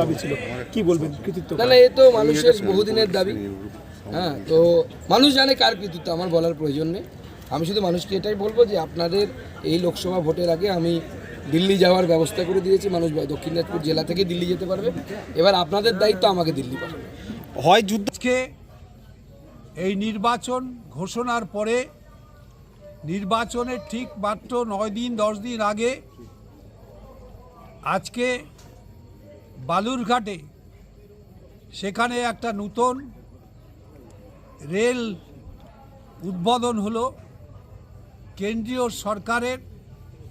দাবি ছিল। কি বলবেন? কৃতিত্ব এ তো মানুষের বহুদিনের দাবি। হ্যাঁ তো মানুষ জানে কার কৃতিত্ব, আমার বলার প্রয়োজন নেই। আমি শুধু মানুষকে এটাই বলব যে আপনাদের এই লোকসভা ভোটের আগে আমি দিল্লি যাওয়ার ব্যবস্থা করে দিয়েছি মানুষ দক্ষিণ দিনাজপুর জেলা থেকে দিল্লি যেতে পারবে। এবার আপনাদের দায়িত্ব আমাকে দিল্লি পাঠানো। হয় যুদ্ধকে এই নির্বাচন ঘোষণার পরে নির্বাচনের ঠিক মাত্র নয় দিন, দশ দিন আগে আজকে বালুরঘাটে সেখানে একটা নূতন রেল উদ্বোধন হলো। কেন্দ্রীয় সরকারের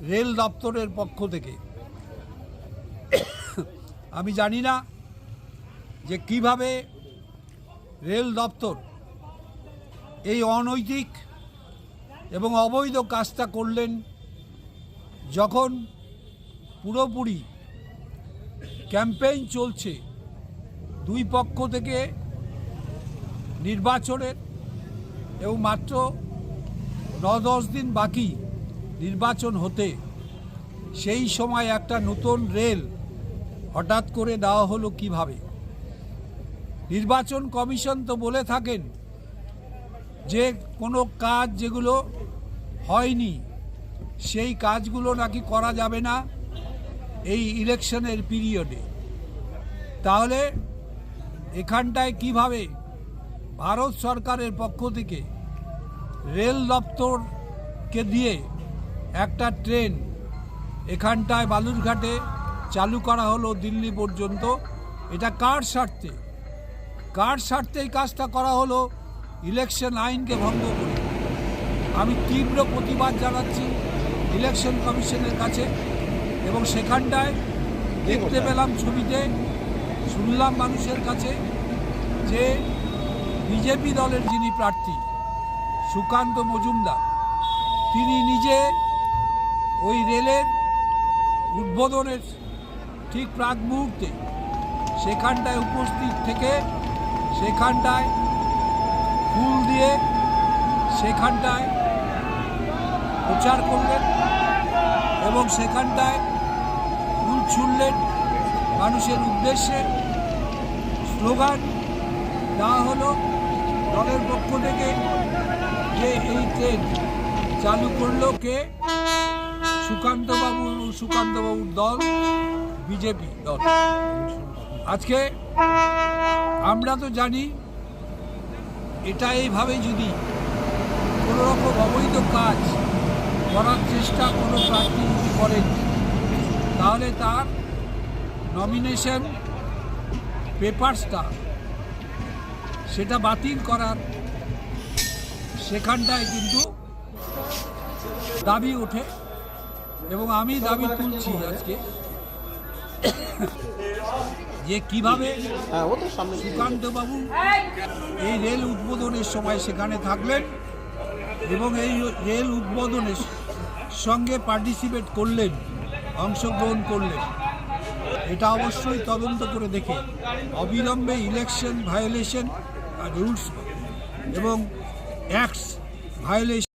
রেল দপ্তরের পক্ষ থেকে। আমি জানি না যে কীভাবে রেল দপ্তর এই অনৈতিক এবং অবৈধ কাজটা করলেন যখন পুরোপুরি ক্যাম্পেইন চলছে দুই পক্ষ থেকে নির্বাচনের এবং মাত্র ন দশ দিন বাকি নির্বাচন হতে, সেই সময় একটা নতুন রেল হঠাৎ করে দেওয়া হলো কীভাবে? নির্বাচন কমিশন তো বলে থাকেন যে কোনো কাজ যেগুলো হয়নি, সেই কাজগুলো নাকি করা যাবে না এই ইলেকশনের পিরিয়ডে। তাহলে এখানটায় কীভাবে ভারত সরকারের পক্ষ থেকে রেল দপ্তরকে দিয়ে একটা ট্রেন এখানটায় বালুরঘাটে চালু করা হলো দিল্লি পর্যন্ত। এটা কার স্বার্থে? কার স্বার্থে এই কাজটা করা হলো? ইলেকশন আইনকে ভঙ্গ করে। আমি তীব্র প্রতিবাদ জানাচ্ছি ইলেকশন কমিশনের কাছে এবং সেখানটায় দেখতে পেলাম ছবিতে শুনলাম মানুষের কাছে যে বিজেপি দলের যিনি প্রার্থী সুকান্ত মজুমদার তিনি নিজে ওই রেলের উদ্বোধনের ঠিক প্রাক মুহূর্তে সেখানটায় উপস্থিত থেকে সেখানটায় ফুল দিয়ে সেখানটায় প্রচার করলেন এবং সেখানটায় ফুল ছুড়লেন মানুষের উদ্দেশ্যে। স্লোগান দেওয়া হলো, দলের পক্ষ থেকে যে এই ট্রেন চালু করল কে? সুকান্তবাবু সুকান্তবাবুর দল বিজেপি দল। আজকে আমরা তো জানি এটা এইভাবে যদি কোনো রকম অবৈধ কাজ করার চেষ্টা কোনো প্রার্থী যদি করেন তাহলে তার নমিনেশন পেপারসটা সেটা বাতিল করার সেখানটায় কিন্তু দাবি ওঠে। এবং আমি দাবি তুলছি আজকে যে কীভাবে সুকান্তবাবু এই রেল উদ্বোধনের সময় সেখানে থাকলেন এবং এই রেল উদ্বোধনের সঙ্গে পার্টিসিপেট করলেন অংশগ্রহণ করলেন। এটা অবশ্যই তদন্ত করে দেখে অবিলম্বে ইলেকশন ভায়োলেশন আর রুলস এবং অ্যাক্টস ভায়োলেশন